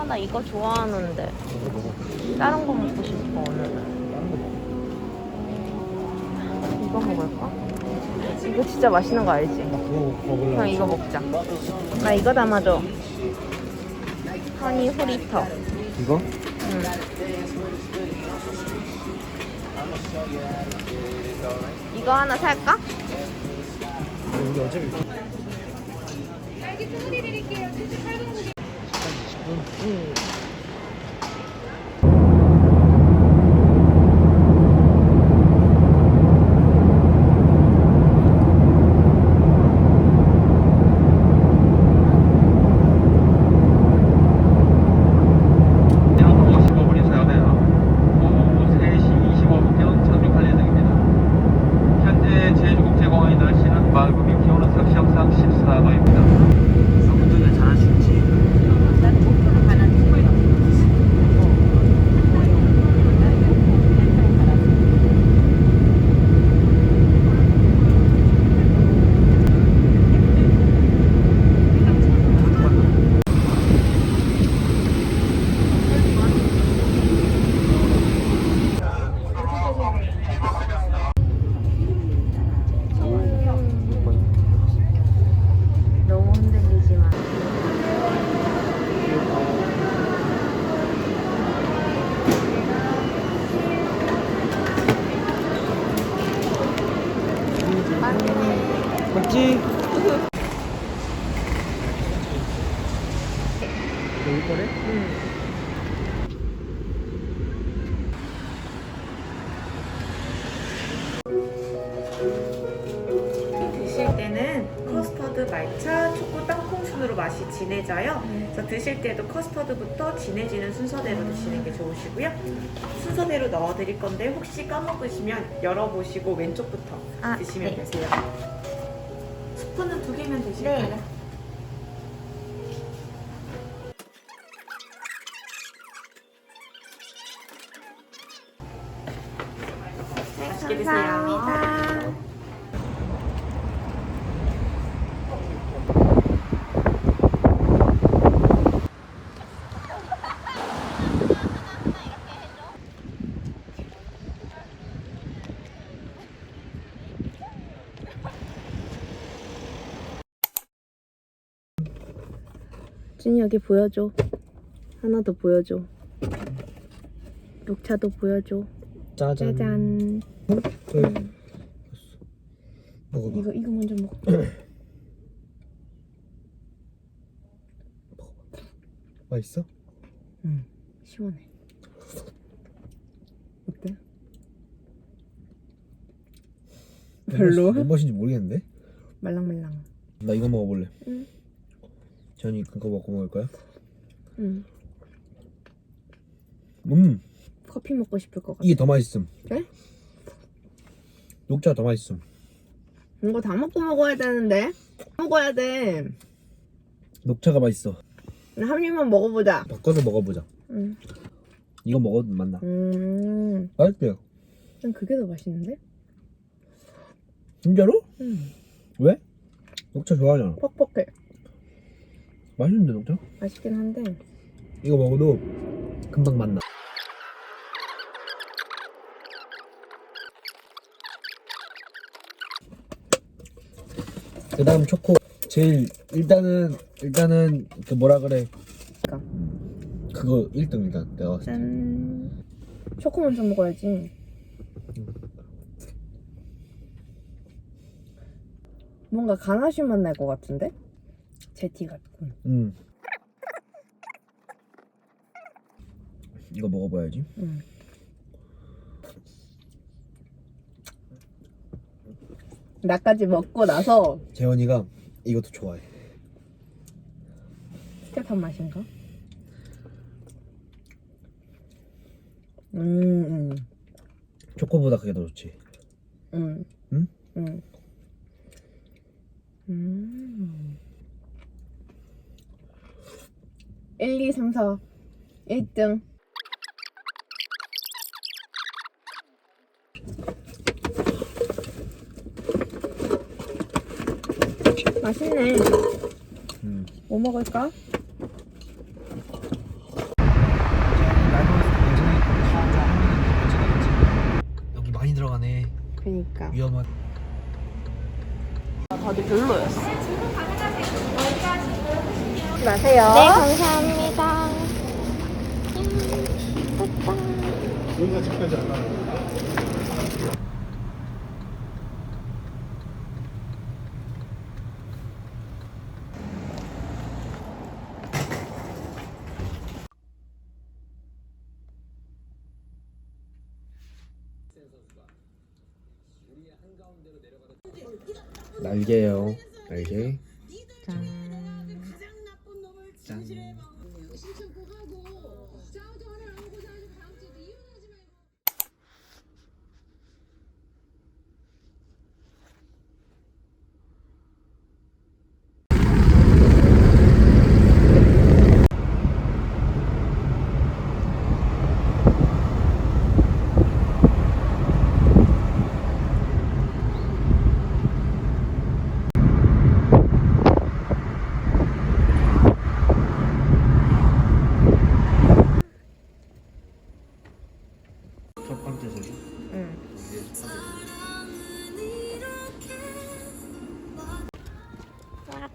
아, 나 이거 좋아하는데. 다른 거 먹고 싶어, 오늘은. 이거 먹을까? 이거 진짜 맛있는 거 알지? 그냥 이거 먹자. 나 이거 담아줘. 허니 후리터. 이거? 응. 이거 하나 살까? 우리 어차피 응. 대한항공 15분이 사용되어 오후 3시 25분경 착륙할 예정입니다. 현재 제주국제공항의 날씨는 맑음이 기온은 석시영상 14도입니다. 운전을 잘하실지 나는 목표로 가는 너무 흔들리지 마. 맞지? 여기 거래? 드실 때는 커스터드 말차 초코 땅콩 순으로 맛이 진해져요. 그래서 드실 때도 커스터드부터 진해지는 순서대로 드시는 게 좋으시고요. 순서대로 넣어드릴 건데 혹시 까먹으시면 열어보시고 왼쪽부터 아, 드시면 네. 되세요. 스푼은 두 개면 되실까요? 네. 준이 여기 보여줘. 하나 더 보여줘. 녹차도 보여줘. 짜잔. 짜잔. 여기. 먹어봐. 이거 이거 먼저 먹. 맛있어? 응. 시원해. 어때? 별로? 뭔 맛인지 모르겠는데? 말랑말랑. 나 이거 먹어볼래. 응. 전이 그거 먹고 먹을 거야? 응. 음, 커피 먹고 싶을 것 같아. 이게 더 맛있음. 그래? 녹차 더 맛있음. 이거 다 먹고 먹어야 되는데. 먹어야 돼. 녹차가 맛있어. 한 입만 먹어보자. 바꿔서 먹어보자. 응. 이거 먹어도 맛나. 음. 맛있대요. 난 그게 더 맛있는데? 진짜로? 응. 왜? 녹차 좋아하잖아. 퍽퍽해. 맛있는데 녹차? 맛있긴 한데. 이거 먹어도 금방 맛나. 그 다음 초코 제일 일단은 일단은 그 뭐라 그래 그니까. 그거 1등 일단 내가 봤을 때 짠. 초코 먼저 먹어야지. 뭔가 가나슈 맛 날 것 같은데? 제티 같고. 음. 이거 먹어봐야지. 음. 나까지 먹고 나서 재원이가 이것도 좋아해. 스테판 맛인가? 음, 음, 초코보다 그게 더 좋지. 음. 응? 음. 음. 1, 2, 3, 4 1등. 맛있네. 음. 뭐 먹을까? 여기 많이 들어가네. 그니까. 위험한. 다들 별로였어 마세요 네 감사합니다. 날개요. 날개. 짠. 짠.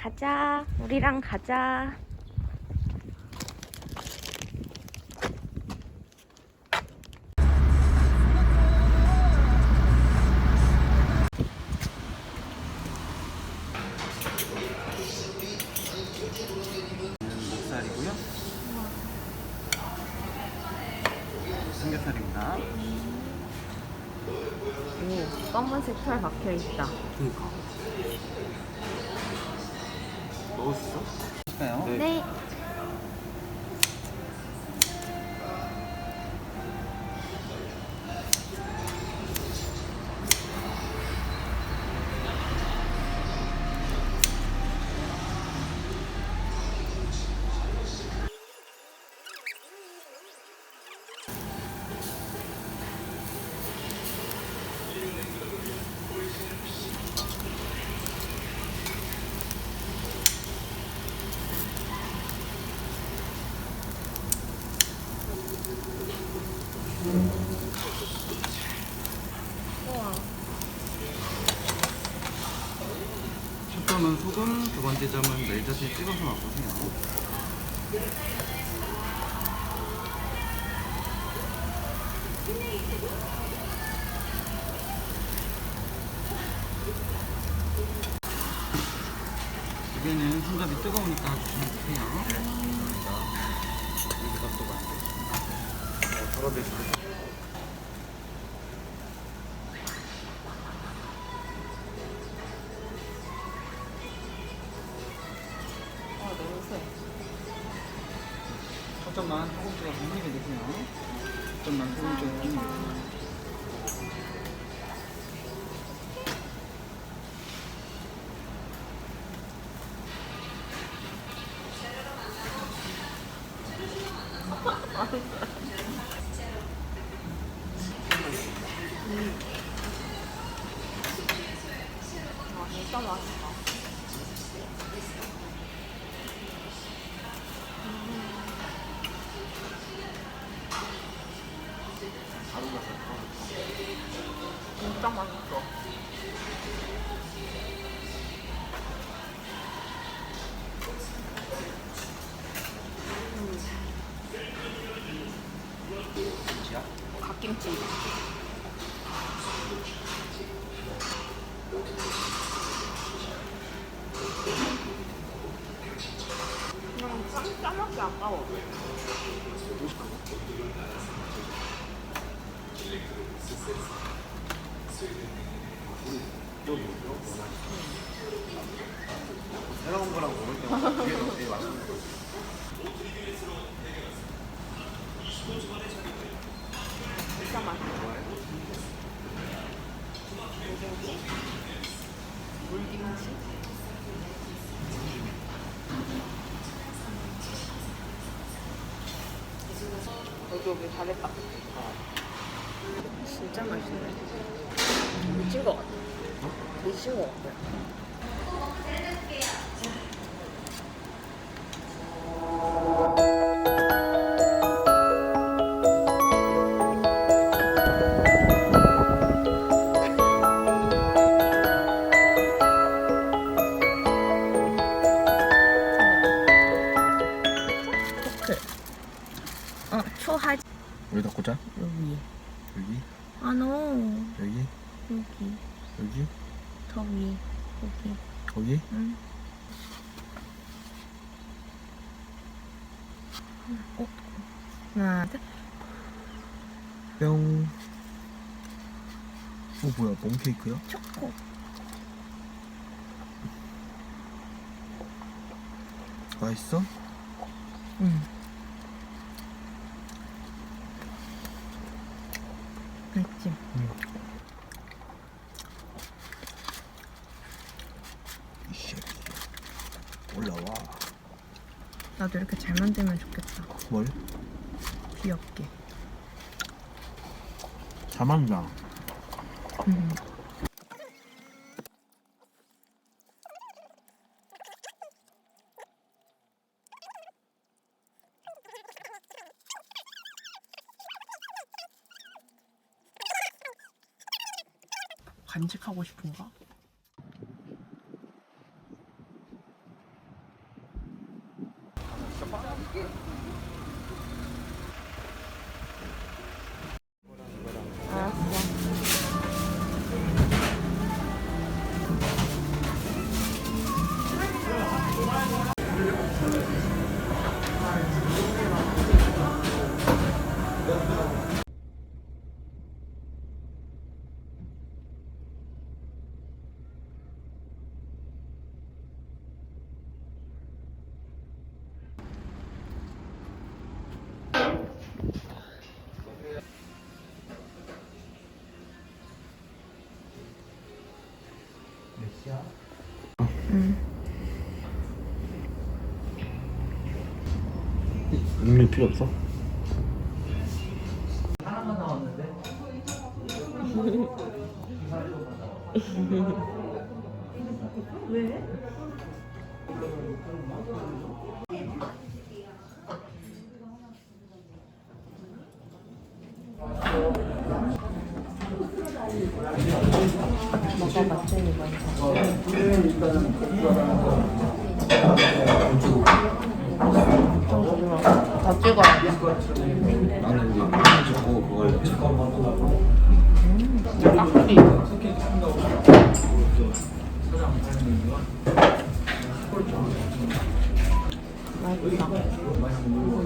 가자. 우리랑 가자. 삼겹살입니다. 오, 검은색 털 박혀 있다. 점은 소금, 두 번째 점은 멜젓에 찍어서 맛보세요. 이게는 손잡이 뜨거우니까 조금만 조금만 조금만 조금만 조금만 조금만 조금만 조금만 조금만 조금만 여기 잘했다. 진짜 맛있네. 미친 것 같아. 미친 것 같아. 여기다 꽂아? 여기. 여기? 아, 노. 여기? 여기. 여기? 저 위. 여기. 거기? 응. 어? 하나, 둘. 뿅. 어 뭐야 멍 케이크야? 초코. 맛있어? 응. 맛있지? 이씨 올라와 나도 이렇게 잘 만들면 좋겠다. 뭘? 귀엽게. 잘 만다 응. 간직 하고 싶은가? 음료 필요 없어? 다 찍어야 돼. 나는 이제 하나 찍고 그걸 찍어 맛있다. 탄수화물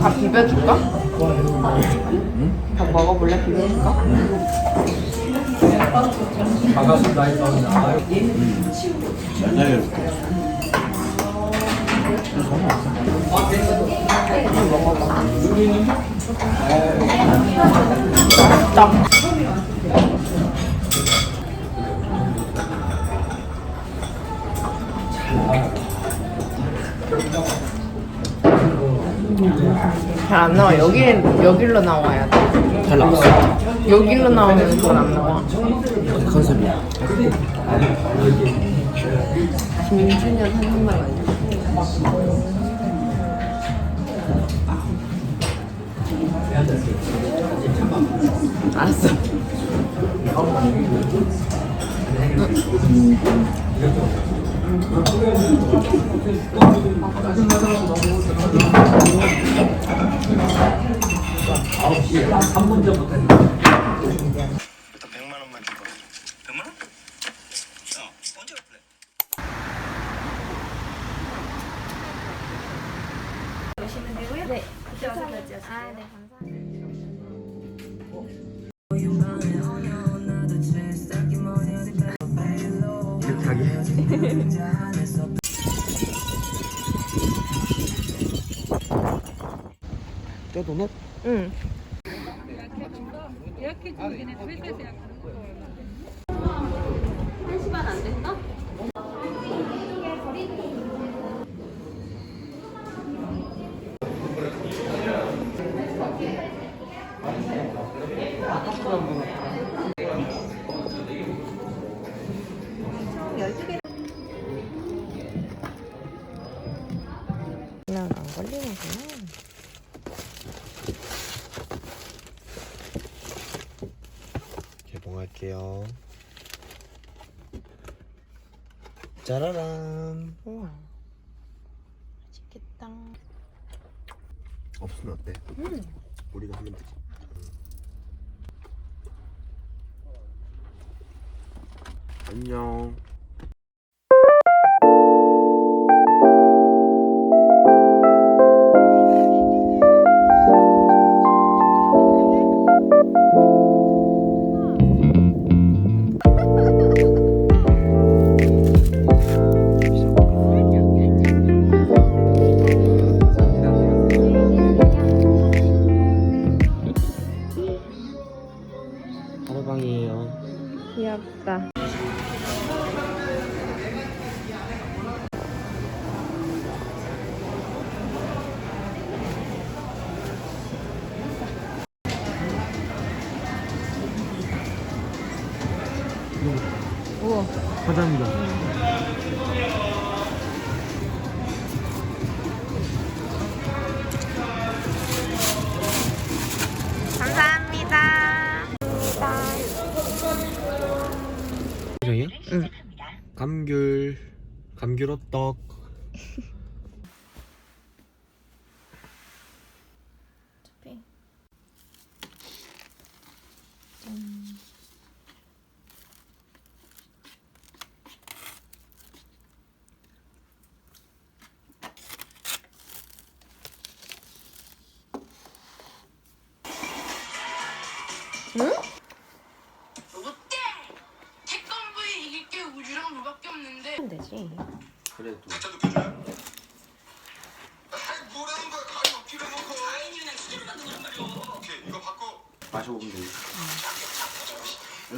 밥 비벼줄까? 밥 먹어볼래? 비벼줄까? 반갑습니다. 옛날에 딱. 잘 안 나와. 여기 여기로 나와야 돼. 잘 나왔어. 여기로 나오면 잘안 나와. 컨셉이야. 김준현 한국말 아니야? 알았어. 일단 100만 한 시간 안 됐나? 그냥 안 걸리는구나. 개봉할게요. 짜라란. 우와. 맛있겠다. 없으면 어때? 우리가 하면 되지. 안녕. 하루방이에요. 귀엽다. 우와. 화장이다. happy.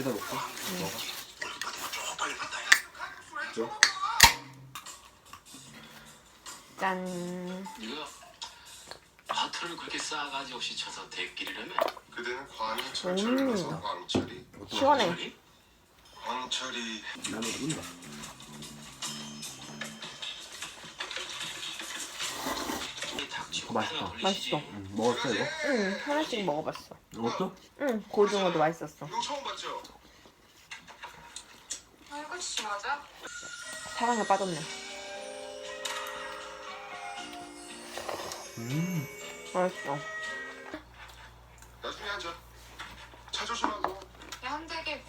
여기다 놓고. 먹어. 줘. 짠. 이거 하트를 그렇게 싸가지 없이 쳐서 대끼리라며? 그대는 광희철철이라서 음. 광철이 시원해. 광철이 나는 모른다. 닥치고 맛있다. 맛있어. 응, 먹었어 이거? 응, 하나씩 먹어봤어. 먹었어? 응, 고등어도 맛있었어. 이거 처음 봤죠? 맞아? 사랑에 빠졌네. 음. 맛있어. 나중에 하자 차 조심하고 야 한대게